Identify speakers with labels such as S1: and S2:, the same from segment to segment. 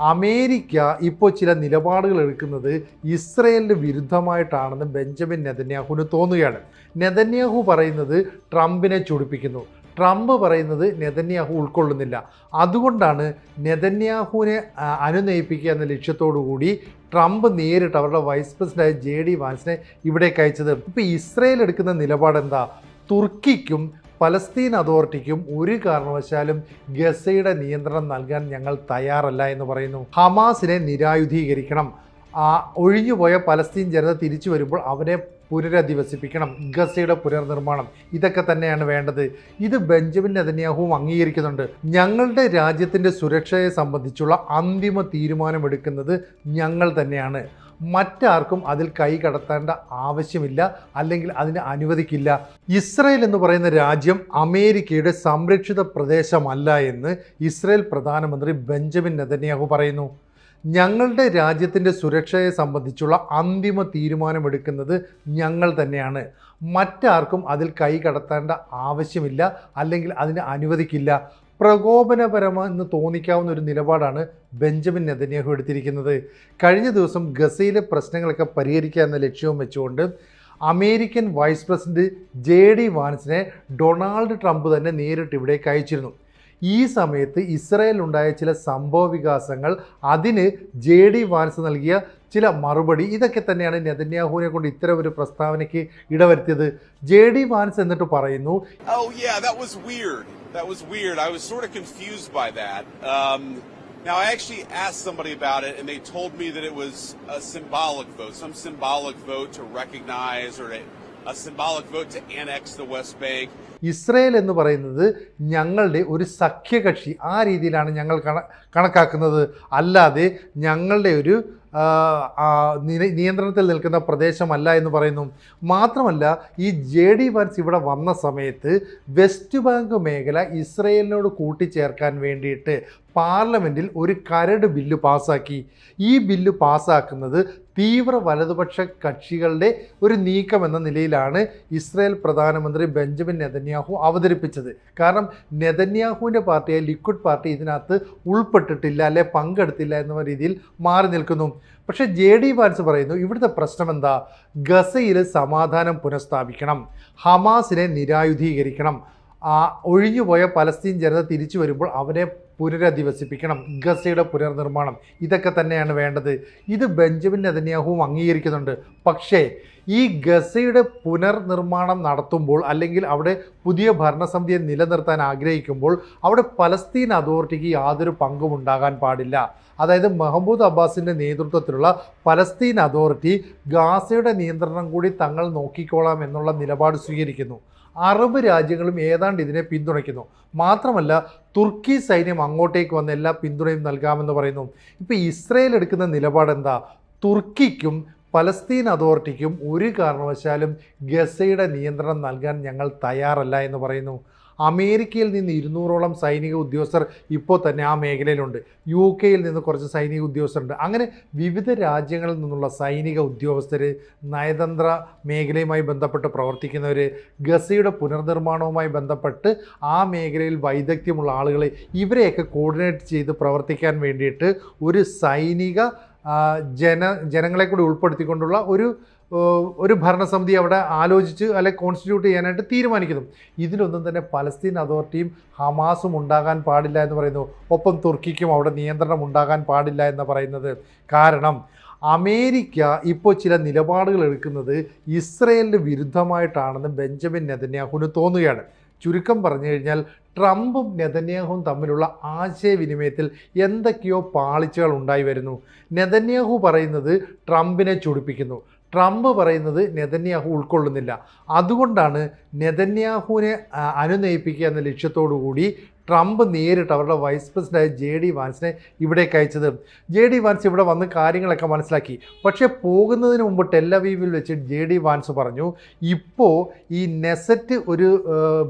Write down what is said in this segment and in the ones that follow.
S1: America ഇപ്പോൾ ചില നിലപാടുകൾ എടുക്കുന്നത് ഇസ്രയേലിന് വിരുദ്ധമായിട്ടാണെന്ന് ബെഞ്ചമിൻ നെതന്യാഹുവിന് തോന്നുകയാണ്. നെതന്യാഹു പറയുന്നത് ട്രംപിനെ ചൊടിപ്പിക്കുന്നു. ട്രംപ് പറയുന്നത് നെതന്യാഹു ഉൾക്കൊള്ളുന്നില്ല. അതുകൊണ്ടാണ് നെതന്യാഹുവിനെ അനുനയിപ്പിക്കുക എന്ന ലക്ഷ്യത്തോടു കൂടി ട്രംപ് നേരിട്ട് അവരുടെ വൈസ് പ്രസിഡന്റായ ജെ ഡി വാൻസിനെ ഇവിടേക്ക് അയച്ചത്. ഇപ്പോൾ ഇസ്രയേൽ എടുക്കുന്ന നിലപാട് എന്താ തുർക്കിക്കും പലസ്തീൻ അതോറിറ്റിക്കും ഒരു കാരണവശാലും ഗസയുടെ നിയന്ത്രണം നൽകാൻ ഞങ്ങൾ തയ്യാറല്ല എന്ന് പറയുന്നു. ഹമാസിനെ നിരായുധീകരിക്കണം. ഒഴിഞ്ഞുപോയ പലസ്തീൻ ജനത തിരിച്ചു വരുമ്പോൾ അവരെ പുനരധിവസിപ്പിക്കണം. ഗസയുടെ പുനർനിർമ്മാണം. ഇതൊക്കെ തന്നെയാണ് വേണ്ടത്. ഇത് ബെഞ്ചമിൻ നെതന്യാഹുവും അംഗീകരിക്കുന്നുണ്ട്. ഞങ്ങളുടെ രാജ്യത്തിന്റെ സുരക്ഷയെ സംബന്ധിച്ചുള്ള അന്തിമ തീരുമാനമെടുക്കുന്നത് ഞങ്ങൾ തന്നെയാണ്. മറ്റാർക്കും അതിൽ കൈ കടത്തേണ്ട ആവശ്യമില്ല അല്ലെങ്കിൽ അതിന് അനുവദിക്കില്ല. ഇസ്രയേൽ എന്ന് പറയുന്ന രാജ്യം അമേരിക്കയുടെ സംരക്ഷിത പ്രദേശമല്ല എന്ന് ഇസ്രയേൽ പ്രധാനമന്ത്രി ബെഞ്ചമിൻ നെതന്യാഹു പറയുന്നു. ഞങ്ങളുടെ രാജ്യത്തിന്റെ സുരക്ഷയെ സംബന്ധിച്ചുള്ള അന്തിമ തീരുമാനമെടുക്കുന്നത് ഞങ്ങൾ തന്നെയാണ്. മറ്റാർക്കും അതിൽ കൈ കടത്തേണ്ട ആവശ്യമില്ല അല്ലെങ്കിൽ അതിന് അനുവദിക്കില്ല. പ്രകോപനപരമെന്ന് തോന്നിക്കാവുന്ന ഒരു നിലപാടാണ് ബെഞ്ചമിൻ നെതന്യാഹു എടുത്തിരിക്കുന്നത്. കഴിഞ്ഞ ദിവസം ഗസയിലെ പ്രശ്നങ്ങളൊക്കെ പരിഹരിക്കുക എന്ന ലക്ഷ്യവും വെച്ചുകൊണ്ട് American vice president J D വാൻസിനെ Donald Trump തന്നെ നേരിട്ട് ഇവിടേക്ക് അയച്ചിരുന്നു. ഈ സമയത്ത് ഇസ്രയേലുണ്ടായ ചില സംഭവ വികാസങ്ങൾ അതിന് ജെ ഡി വാൻസ് നൽകിയ ചില മറുപടി ഇതൊക്കെ തന്നെയാണ് നെതന്യാഹുവിനെ കൊണ്ട് ഇത്തരം ഒരു പ്രസ്താവനയ്ക്ക് ഇടവരുത്തിയത്. ജെ ഡി വാൻസ് എന്നിട്ട് പറയുന്നു
S2: oh, um, Now, I actually asked somebody about it, and they told me that it was a symbolic vote, some symbolic vote to recognize or to
S1: Israel എന്ന് പറയുന്നത് ഞങ്ങളുടെ ഒരു സഖ്യകക്ഷി. ആ രീതിയിലാണ് ഞങ്ങൾ കണ കണക്കാക്കുന്നത്. അല്ലാതെ ഞങ്ങളുടെ ഒരു നിയന്ത്രണത്തിൽ നിൽക്കുന്ന പ്രദേശമല്ല എന്ന് പറയുന്നു. മാത്രമല്ല ഈ ജെ ഡി വാൻസ് ഇവിടെ വന്ന സമയത്ത് വെസ്റ്റ് ബാങ്ക് മേഖല ഇസ്രയേലിനോട് കൂട്ടിച്ചേർക്കാൻ വേണ്ടിയിട്ട് പാർലമെന്റിൽ ഒരു കരട് ബില്ല് പാസ്സാക്കി ഈ ബില്ല് പാസ്സാക്കുന്നത് തീവ്ര വലതുപക്ഷ കക്ഷികളുടെ ഒരു നീക്കം എന്ന നിലയിലാണ് ഇസ്രായേൽ പ്രധാനമന്ത്രി ബെഞ്ചമിൻ നെതന്യാഹു അവതരിപ്പിച്ചത്. കാരണം നെതന്യാഹുവിന്റെ പാർട്ടിയായ ലിക്വിഡ് പാർട്ടി ഇതിനകത്ത് ഉൾപ്പെട്ടിട്ടില്ല അല്ലെ പങ്കെടുത്തില്ല എന്ന രീതിയിൽ മാറി നിൽക്കുന്നു. പക്ഷേ ജെ ഡി വാൻസ് പറയുന്നു ഇവിടുത്തെ പ്രശ്നം എന്താ ഗസയിൽ സമാധാനം പുനഃസ്ഥാപിക്കണം ഹമാസിനെ നിരായുധീകരിക്കണം. ഒഴിഞ്ഞുപോയ പലസ്തീൻ ജനത തിരിച്ചു വരുമ്പോൾ അവരെ പുനരധിവസിപ്പിക്കണം. ഗസയുടെ പുനർനിർമ്മാണം. ഇതൊക്കെ തന്നെയാണ് വേണ്ടത്. ഇത് ബെഞ്ചമിൻ നെതന്യാഹുവും അംഗീകരിക്കുന്നുണ്ട്. പക്ഷേ ഈ ഗസയുടെ പുനർനിർമ്മാണം നടത്തുമ്പോൾ അല്ലെങ്കിൽ അവിടെ പുതിയ ഭരണസമിതിയെ നിലനിർത്താൻ ആഗ്രഹിക്കുമ്പോൾ അവിടെ പലസ്തീൻ അതോറിറ്റിക്ക് യാതൊരു പങ്കും ഉണ്ടാകാൻ പാടില്ല. അതായത് മെഹമ്മൂദ് അബ്ബാസിന്റെ നേതൃത്വത്തിലുള്ള പലസ്തീൻ അതോറിറ്റി ഗാസയുടെ നിയന്ത്രണം കൂടി തങ്ങൾ നോക്കിക്കോളാം എന്നുള്ള നിലപാട് സ്വീകരിക്കുന്നു. അറബ് രാജ്യങ്ങളും ഏതാണ്ട് ഇതിനെ പിന്തുണയ്ക്കുന്നു. മാത്രമല്ല തുർക്കി സൈന്യം അങ്ങോട്ടേക്ക് വന്ന് എല്ലാ പിന്തുണയും നൽകാമെന്ന് പറയുന്നു. ഇപ്പോൾ ഇസ്രയേൽ എടുക്കുന്ന നിലപാട് എന്താ തുർക്കിക്കും പലസ്തീൻ അതോറിറ്റിക്കും ഒരു കാരണവശാലും ഗസയുടെ നിയന്ത്രണം നൽകാൻ ഞങ്ങൾ തയ്യാറല്ല എന്ന് പറയുന്നു. അമേരിക്കയിൽ നിന്ന് ഇരുന്നൂറോളം സൈനിക ഉദ്യോഗസ്ഥർ ഇപ്പോൾ തന്നെ ആ മേഖലയിലുണ്ട്. യു കെയിൽ നിന്ന് കുറച്ച് സൈനിക ഉദ്യോഗസ്ഥരുണ്ട്. അങ്ങനെ വിവിധ രാജ്യങ്ങളിൽ നിന്നുള്ള സൈനിക ഉദ്യോഗസ്ഥർ നയതന്ത്ര മേഖലയുമായി ബന്ധപ്പെട്ട് പ്രവർത്തിക്കുന്നവർ ഗസയുടെ പുനർനിർമ്മാണവുമായി ബന്ധപ്പെട്ട് ആ മേഖലയിൽ വൈദഗ്ധ്യമുള്ള ആളുകളെ ഇവരെയൊക്കെ കോർഡിനേറ്റ് ചെയ്ത് പ്രവർത്തിക്കാൻ വേണ്ടിയിട്ട് ഒരു സൈനിക ജന ജനങ്ങളെ കൂടി ഉൾപ്പെടുത്തിക്കൊണ്ടുള്ള ഒരു ഒരു ഭരണസമിതി അവിടെ ആലോചിച്ച് അല്ലെ കോൺസ്റ്റിറ്റ്യൂട്ട് ചെയ്യാനായിട്ട് തീരുമാനിക്കുന്നു. ഇതിലൊന്നും തന്നെ പലസ്തീൻ അതോറിറ്റിയും ഹമാസും ഉണ്ടാകാൻ പാടില്ല എന്ന് പറയുന്നു. ഒപ്പം തുർക്കിക്കും അവിടെ നിയന്ത്രണം ഉണ്ടാകാൻ പാടില്ല എന്ന് പറയുന്നത്. കാരണം അമേരിക്ക ഇപ്പോൾ ചില നിലപാടുകൾ എടുക്കുന്നത് ഇസ്രയേലിന് വിരുദ്ധമായിട്ടാണെന്ന് ബെഞ്ചമിൻ നെതന്യാഹുവിന് തോന്നുകയാണ്. ചുരുക്കം പറഞ്ഞു കഴിഞ്ഞാൽ ട്രംപും നെതന്യാഹുവും തമ്മിലുള്ള ആശയവിനിമയത്തിൽ എന്തൊക്കെയോ പാളിച്ചകൾ ഉണ്ടായി വരുന്നു. നെതന്യാഹു പറയുന്നത് ട്രംപിനെ ചൊടിപ്പിക്കുന്നു. ട്രംപ് പറയുന്നത് നെതന്യാഹു ഉൾക്കൊള്ളുന്നില്ല. അതുകൊണ്ടാണ് നെതന്യാഹുവിനെ അനുനയിപ്പിക്കുക എന്ന ലക്ഷ്യത്തോടു കൂടി ട്രംപ് നേരിട്ട് അവരുടെ വൈസ് പ്രസിഡന്റായ ജെ ഡി വാൻസിനെ ഇവിടേക്ക് അയച്ചത്. ജെ ഡി വാൻസ് ഇവിടെ വന്ന് കാര്യങ്ങളൊക്കെ മനസ്സിലാക്കി. പക്ഷേ പോകുന്നതിന് മുമ്പ് ടെല്ലവീവിൽ വെച്ച് ജെ ഡി വാൻസ് പറഞ്ഞു ഇപ്പോൾ ഈ നെസറ്റ് ഒരു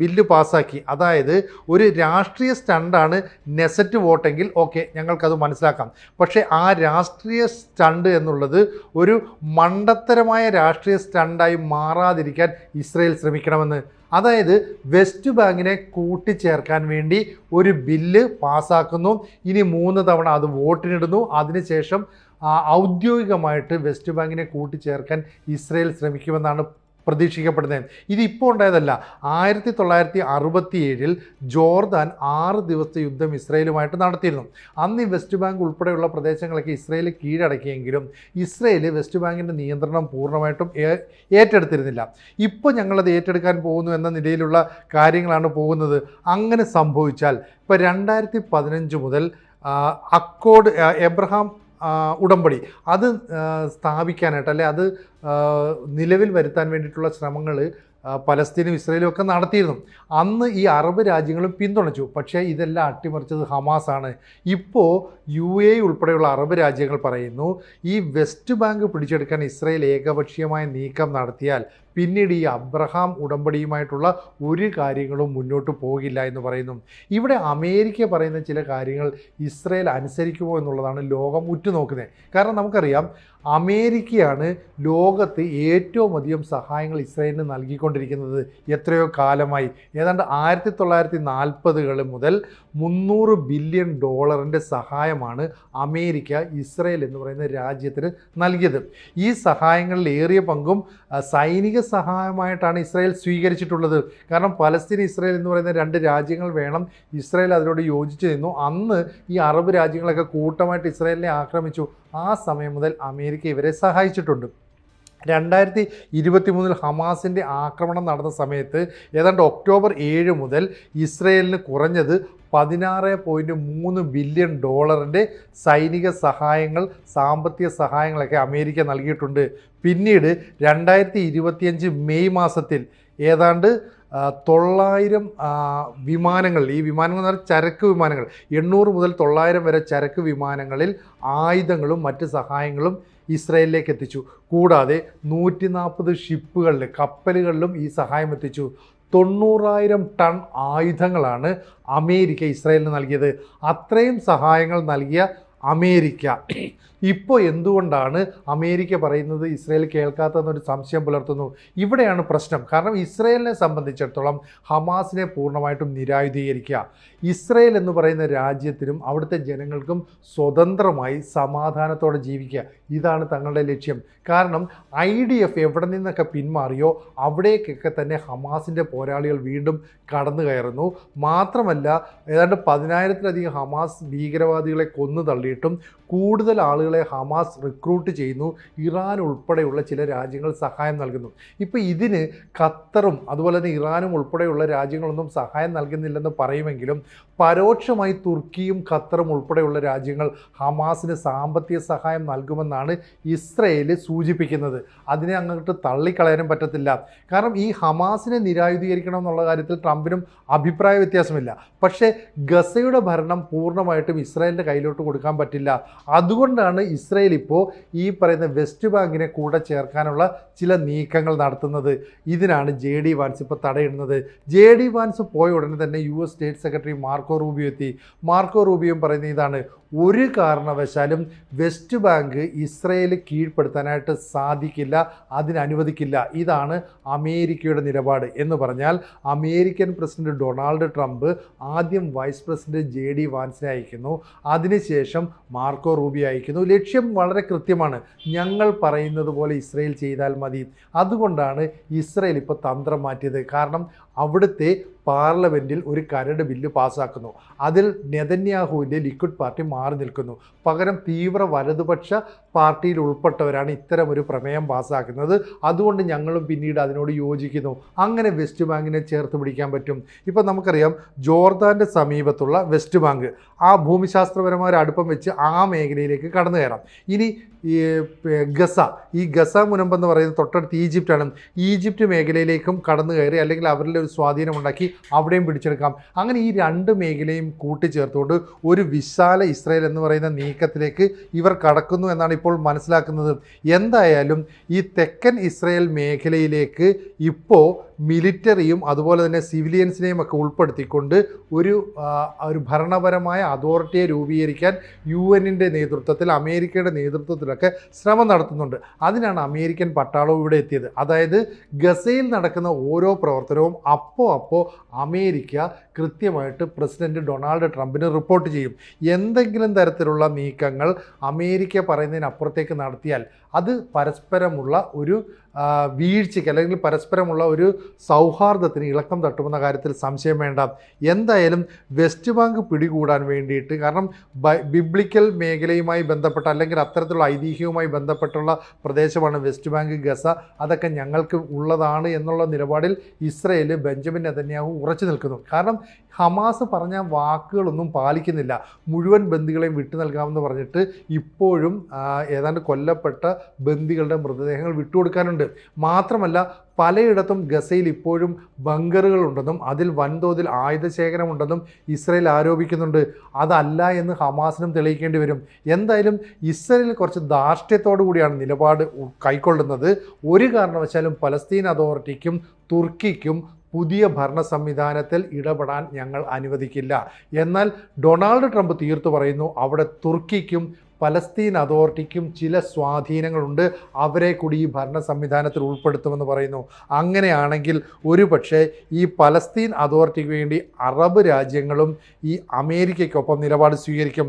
S1: ബില്ല് പാസ്സാക്കി. അതായത് ഒരു രാഷ്ട്രീയ സ്റ്റണ്ടാണ് നെസറ്റ് വോട്ടെങ്കിൽ ഓക്കെ ഞങ്ങൾക്കത് മനസ്സിലാക്കാം. പക്ഷേ ആ രാഷ്ട്രീയ സ്റ്റണ്ട് എന്നുള്ളത് ഒരു മണ്ടത്തരമായ രാഷ്ട്രീയ സ്റ്റണ്ടായി മാറാതിരിക്കാൻ ഇസ്രയേൽ ശ്രമിക്കണമെന്ന്. അതായത് വെസ്റ്റ് ബാങ്കിനെ കൂട്ടിച്ചേർക്കാൻ വേണ്ടി ഒരു ബില്ല് പാസ്സാക്കുന്നു ഇനി മൂന്ന് തവണ അത് വോട്ടിനിടുന്നു. അതിനുശേഷം ഔദ്യോഗികമായിട്ട് വെസ്റ്റ് ബാങ്കിനെ കൂട്ടിച്ചേർക്കാൻ ഇസ്രയേൽ ശ്രമിക്കുമെന്നാണ് പ്രതീക്ഷിക്കപ്പെടുന്നത് ഇതിപ്പോൾ ഉണ്ടായതല്ല. ആയിരത്തി തൊള്ളായിരത്തി അറുപത്തി ഏഴിൽ ജോർദാൻ ആറ് ദിവസത്തെ യുദ്ധം ഇസ്രയേലുമായിട്ട് നടത്തിയിരുന്നു. അന്ന് ഈ വെസ്റ്റ് ബാങ്ക് ഉൾപ്പെടെയുള്ള പ്രദേശങ്ങളൊക്കെ ഇസ്രയേൽ കീഴടക്കിയെങ്കിലും ഇസ്രയേൽ വെസ്റ്റ് ബാങ്കിന്റെ നിയന്ത്രണം പൂർണമായിട്ടും ഏറ്റെടുത്തിരുന്നില്ല. ഇപ്പോൾ ഞങ്ങളത് ഏറ്റെടുക്കാൻ പോകുന്നു എന്ന നിലയിലുള്ള കാര്യങ്ങളാണ് പോകുന്നത്. അങ്ങനെ സംഭവിച്ചാൽ ഇപ്പോൾ രണ്ടായിരത്തി പതിനഞ്ച് മുതൽ അക്കോഡ് എബ്രഹാം ഉടമ്പടി. അത് സ്ഥാപിക്കാനായിട്ട് അല്ലെ അത് നിലവിൽ വരുത്താൻ വേണ്ടിയിട്ടുള്ള ശ്രമങ്ങൾ പലസ്തീനും ഇസ്രയേലും ഒക്കെ നടത്തിയിരുന്നു. അന്ന് ഈ അറബ് രാജ്യങ്ങളും പിന്തുണച്ചു. പക്ഷേ ഇതെല്ലാം അട്ടിമറിച്ചത് ഹമാസാണ്. ഇപ്പോൾ യു എ ഉൾപ്പെടെയുള്ള അറബ് രാജ്യങ്ങൾ പറയുന്നു ഈ വെസ്റ്റ് ബാങ്ക് പിടിച്ചെടുക്കാൻ ഇസ്രയേൽ ഏകപക്ഷീയമായ നീക്കം നടത്തിയാൽ പിന്നീട് ഈ അബ്രഹാം ഉടമ്പടിയുമായിട്ടുള്ള ഒരു കാര്യങ്ങളും മുന്നോട്ട് പോകില്ല എന്ന് പറയുന്നു. ഇവിടെ അമേരിക്ക പറയുന്ന ചില കാര്യങ്ങൾ ഇസ്രയേൽ അനുസരിക്കുമോ എന്നുള്ളതാണ് ലോകം ഉറ്റുനോക്കുന്നത്. കാരണം നമുക്കറിയാം അമേരിക്കയാണ് ലോകത്ത് ഏറ്റവും അധികം സഹായങ്ങൾ ഇസ്രയേലിന് നൽകിക്കൊണ്ടിരിക്കുന്നത് എത്രയോ കാലമായി. ഏതാണ്ട് ആയിരത്തി തൊള്ളായിരത്തി നാൽപ്പതുകൾ മുതൽ മുന്നൂറ് ബില്യൺ ഡോളറിന്റെ സഹായമാണ് അമേരിക്ക ഇസ്രയേൽ എന്ന് പറയുന്ന രാജ്യത്തിന് നൽകിയത്. ഈ സഹായങ്ങളിൽ ഏറിയ പങ്കും സൈനിക സഹായമായിട്ടാണ് ഇസ്രായേൽ സ്വീകരിച്ചിട്ടുള്ളത്. കാരണം പലസ്തീൻ ഇസ്രായേൽ എന്ന് പറയുന്ന രണ്ട് രാജ്യങ്ങൾ വേണം ഇസ്രായേൽ അതിനോട് യോജിച്ച് നിന്നു. അന്ന് ഈ അറബ് രാജ്യങ്ങളൊക്കെ കൂട്ടമായിട്ട് ഇസ്രായേലിനെ ആക്രമിച്ചു. ആ സമയം മുതൽ അമേരിക്ക ഇവരെ സഹായിച്ചിട്ടുണ്ട്. രണ്ടായിരത്തി ഇരുപത്തി മൂന്നിൽ ഹമാസിന്റെ ആക്രമണം നടന്ന സമയത്ത് ഏതാണ്ട് ഒക്ടോബർ ഏഴ് മുതൽ ഇസ്രയേലിന് കുറഞ്ഞത് പതിനാറ് പോയിന്റ് മൂന്ന് ബില്യൺ ഡോളറിന്റെ സൈനിക സഹായങ്ങൾ സാമ്പത്തിക സഹായങ്ങളൊക്കെ അമേരിക്ക നൽകിയിട്ടുണ്ട്. പിന്നീട് രണ്ടായിരത്തി മെയ് മാസത്തിൽ ഏതാണ്ട് തൊള്ളായിരം വിമാനങ്ങൾ ഈ വിമാനങ്ങൾ എന്ന് പറഞ്ഞാൽ ചരക്ക് വിമാനങ്ങൾ. എണ്ണൂറ് മുതൽ തൊള്ളായിരം വരെ ചരക്ക് വിമാനങ്ങളിൽ ആയുധങ്ങളും മറ്റ് സഹായങ്ങളും ഇസ്രയേലിലേക്ക് എത്തിച്ചു. കൂടാതെ നൂറ്റി നാൽപ്പത് ഷിപ്പുകളിൽ കപ്പലുകളിലും ഈ സഹായം എത്തിച്ചു. തൊണ്ണൂറായിരം ടൺ ആയുധങ്ങളാണ് അമേരിക്ക ഇസ്രയേലിന് നൽകിയത്. അത്രയും സഹായങ്ങൾ നൽകിയ അമേരിക്ക. ഇപ്പോൾ എന്തുകൊണ്ടാണ് അമേരിക്ക പറയുന്നത് ഇസ്രായേൽ കേൾക്കാത്തതെന്നൊരു സംശയം പുലർത്തുന്നു? ഇവിടെയാണ് പ്രശ്നം. കാരണം ഇസ്രായേലിനെ സംബന്ധിച്ചിടത്തോളം ഹമാസിനെ പൂർണമായിട്ടും നിരായുധീകരിക്കുക. ഇസ്രായേൽ എന്ന് പറയുന്ന രാജ്യത്തിനും അവിടുത്തെ ജനങ്ങൾക്കും സ്വതന്ത്രമായി സമാധാനത്തോടെ ജീവിക്കുക. ഇതാണ് തങ്ങളുടെ ലക്ഷ്യം. കാരണം ഐ ഡി എഫ് എവിടെ നിന്നൊക്കെ പിന്മാറിയോ അവിടേക്കൊക്കെ തന്നെ ഹമാസിന്റെ പോരാളികൾ വീണ്ടും കടന്നു കയറുന്നു. മാത്രമല്ല ഏതാണ്ട് പതിനായിരത്തിലധികം ഹമാസ് ഭീകരവാദികളെ കൊന്നു തള്ളിയിട്ടും കൂടുതൽ ആളുകളെ ഹമാസ് റിക്രൂട്ട് ചെയ്യുന്നു. ഇറാൻ ഉൾപ്പെടെയുള്ള ചില രാജ്യങ്ങൾ സഹായം നൽകുന്നു. ഇപ്പോൾ ഇതിന് ഖത്തറും അതുപോലെ തന്നെ ഇറാനും ഉൾപ്പെടെയുള്ള രാജ്യങ്ങളൊന്നും സഹായം നൽകുന്നില്ലെന്ന് പറയുമെങ്കിലും പരോക്ഷമായി തുർക്കിയും ഖത്തറും ഉൾപ്പെടെയുള്ള രാജ്യങ്ങൾ ഹമാസിന് സാമ്പത്തിക സഹായം നൽകുമെന്നാണ് ഇസ്രയേൽ സൂചിപ്പിക്കുന്നത്. അതിനെ അങ്ങോട്ട് തള്ളിക്കളയാനും പറ്റത്തില്ല. കാരണം ഈ ഹമാസിനെ നിരായുധീകരിക്കണം എന്നുള്ള കാര്യത്തിൽ ട്രംപിനും അഭിപ്രായ വ്യത്യാസമില്ല. പക്ഷേ ഗസയുടെ ഭരണം പൂർണമായിട്ടും ഇസ്രായേലിന്റെ കയ്യിലോട്ട് കൊടുക്കാൻ പറ്റില്ല. അതുകൊണ്ടാണ് ഇസ്രായേൽ ഇപ്പോൾ ഈ പറയുന്ന വെസ്റ്റ് ബാങ്കിനെ കൂടെ ചേർക്കാനുള്ള ചില നീക്കങ്ങൾ നടത്തുന്നത്. ഇതിനാണ് ജെ ഡി വാൻസ് ഇപ്പോൾ തടയിടുന്നത്. ജെ ഡി വാൻസ് പോയ ഉടനെ തന്നെ U S state secretary Marco Rubio എത്തി. മാർക്കോ റൂബിയോ പറയുന്ന ഇതാണ് ഒരു കാരണവശാലും വെസ്റ്റ് ബാങ്ക് ഇസ്രയേൽ കീഴ്പ്പെടുത്താനായിട്ട് സാധിക്കില്ല അതിനനുവദിക്കില്ല ഇതാണ് അമേരിക്കയുടെ നിലപാട് എന്ന് പറഞ്ഞാൽ അമേരിക്കൻ പ്രസിഡന്റ് ഡൊണാൾഡ് ട്രംപ് ആദ്യം വൈസ് പ്രസിഡന്റ് ജെ ഡി വാൻസിനെ അയക്കുന്നു. അതിനുശേഷം മാർക്കോ റൂബി അയക്കുന്നു. ലക്ഷ്യം വളരെ കൃത്യമാണ്. ഞങ്ങൾ പറയുന്നത് പോലെ ഇസ്രയേൽ ചെയ്താൽ മതി. അതുകൊണ്ടാണ് ഇസ്രയേൽ ഇപ്പോൾ തന്ത്രം മാറ്റിയത്. കാരണം അവിടുത്തെ പാർലമെന്റിൽ ഒരു കരട് ബില്ല് പാസ്സാക്കുന്നു. അതിൽ നെതന്യാഹുവിന്റെ ലിക്വിഡ് പാർട്ടി മാറി നിൽക്കുന്നു. പകരം തീവ്ര വലതുപക്ഷ പാർട്ടിയിൽ ഉൾപ്പെട്ടവരാണ് ഇത്തരമൊരു പ്രമേയം പാസ്സാക്കുന്നത്. അതുകൊണ്ട് ഞങ്ങളും പിന്നീട് അതിനോട് യോജിക്കുന്നു. അങ്ങനെ വെസ്റ്റ് ബാങ്കിനെ ചേർത്ത് പിടിക്കാൻ പറ്റും. ഇപ്പം നമുക്കറിയാം ജോർദാന്റെ സമീപത്തുള്ള വെസ്റ്റ് ബാങ്ക്. ആ ഭൂമിശാസ്ത്രപരമായ അടുപ്പം വെച്ച് ആ മേഖലയിലേക്ക് കടന്നു കയറാം. ഇനി ഗസ. ഈ ഗസ മുനമ്പെന്ന് പറയുന്നത് തൊട്ടടുത്ത് ഈജിപ്റ്റാണ്. ഈജിപ്റ്റ് മേഖലയിലേക്കും കടന്നു കയറി അല്ലെങ്കിൽ അവരുടെ ഒരു സ്വാധീനമുണ്ടാക്കി അവിടെയും പിടിച്ചെടുക്കാം. അങ്ങനെ ഈ രണ്ട് മേഖലയും കൂട്ടിച്ചേർത്തുകൊണ്ട് ഒരു വിശാല ഇസ്രായേൽ എന്ന് പറയുന്ന നീക്കത്തിലേക്ക് ഇവർ കടക്കുന്നു എന്നാണ് ഇപ്പോൾ മനസ്സിലാക്കുന്നത്. എന്തായാലും ഈ തെക്കൻ ഇസ്രായേൽ മേഖലയിലേക്ക് ഇപ്പോൾ മിലിറ്ററിയും അതുപോലെ തന്നെ സിവിലിയൻസിനെയും ഒക്കെ ഉൾപ്പെടുത്തിക്കൊണ്ട് ഒരു ഒരു ഭരണപരമായ അതോറിറ്റിയെ രൂപീകരിക്കാൻ യു എന്നിന്റെ നേതൃത്വത്തിൽ അമേരിക്കയുടെ നേതൃത്വത്തിലൊക്കെ ശ്രമം നടത്തുന്നുണ്ട്. അതിനാണ് അമേരിക്കൻ പട്ടാളവും ഇവിടെ എത്തിയത്. അതായത് ഗസയിൽ നടക്കുന്ന ഓരോ പ്രവർത്തനവും അപ്പോൾ അപ്പോൾ അമേരിക്ക കൃത്യമായിട്ട് പ്രസിഡന്റ് ഡൊണാൾഡ് ട്രംപിന് റിപ്പോർട്ട് ചെയ്യും. എന്തെങ്കിലും തരത്തിലുള്ള നീക്കങ്ങൾ അമേരിക്ക പറയുന്നതിനപ്പുറത്തേക്ക് നടത്തിയാൽ അത് പരസ്പരമുള്ള ഒരു വീഴ്ചയ്ക്ക് അല്ലെങ്കിൽ പരസ്പരമുള്ള ഒരു സൗഹാർദ്ദത്തിന് ഇളക്കം തട്ടുമെന്ന കാര്യത്തിൽ സംശയം വേണ്ട. എന്തായാലും വെസ്റ്റ് ബാങ്ക് പിടികൂടാൻ വേണ്ടിയിട്ട് കാരണം ബിബ്ലിക്കൽ മേഖലയുമായി ബന്ധപ്പെട്ട അല്ലെങ്കിൽ അത്തരത്തിലുള്ള ഐതിഹ്യവുമായി ബന്ധപ്പെട്ടുള്ള പ്രദേശമാണ് വെസ്റ്റ് ബാങ്ക് ഗസ. അതൊക്കെ ഞങ്ങൾക്ക് ഉള്ളതാണ് എന്നുള്ള നിലപാടിൽ ഇസ്രയേൽ ബെഞ്ചമിൻ നെതന്യാഹു ഉറച്ചു നിൽക്കുന്നു. കാരണം ഹമാസ് പറഞ്ഞ വാക്കുകളൊന്നും പാലിക്കുന്നില്ല. മുഴുവൻ ബന്ദികളെയും വിട്ടു നൽകാമെന്ന് പറഞ്ഞിട്ട് ഇപ്പോഴും ഏതാണ്ട് കൊല്ലപ്പെട്ട ബന്ദികളുടെ മൃതദേഹങ്ങൾ വിട്ടുകൊടുക്കാനുണ്ട്. മാത്രമല്ല പലയിടത്തും ഗസയിൽ ഇപ്പോഴും ബങ്കറുകളുണ്ടെന്നും അതിൽ വൻതോതിൽ ആയുധശേഖരമുണ്ടെന്നും ഇസ്രയേൽ ആരോപിക്കുന്നുണ്ട്. അതല്ല എന്ന് ഹമാസിനും തെളിയിക്കേണ്ടി വരും. എന്തായാലും ഇസ്രയേൽ കുറച്ച് ധാർഷ്ട്യത്തോടു കൂടിയാണ് നിലപാട് കൈക്കൊള്ളുന്നത്. ഒരു കാരണവശാലും പലസ്തീൻ അതോറിറ്റിക്കും തുർക്കിക്കും പുതിയ ഭരണ സംവിധാനത്തിൽ ഇടപെടാൻ ഞങ്ങൾ അനുവദിക്കില്ല. എന്നാൽ ഡൊണാൾഡ് ട്രംപ് തീർത്തു പറയുന്നു അവിടെ തുർക്കിക്കും പലസ്തീൻ അതോറിറ്റിക്കും ചില സ്വാധീനങ്ങളുണ്ട്. അവരെ കൂടി ഈ ഭരണ സംവിധാനത്തിൽ ഉൾപ്പെടുത്തുമെന്ന് പറയുന്നു. അങ്ങനെയാണെങ്കിൽ ഒരു പക്ഷേ ഈ പലസ്തീൻ അതോറിറ്റിക്ക് വേണ്ടി അറബ് രാജ്യങ്ങളും ഈ അമേരിക്കയ്ക്കൊപ്പം നിലപാട് സ്വീകരിക്കും.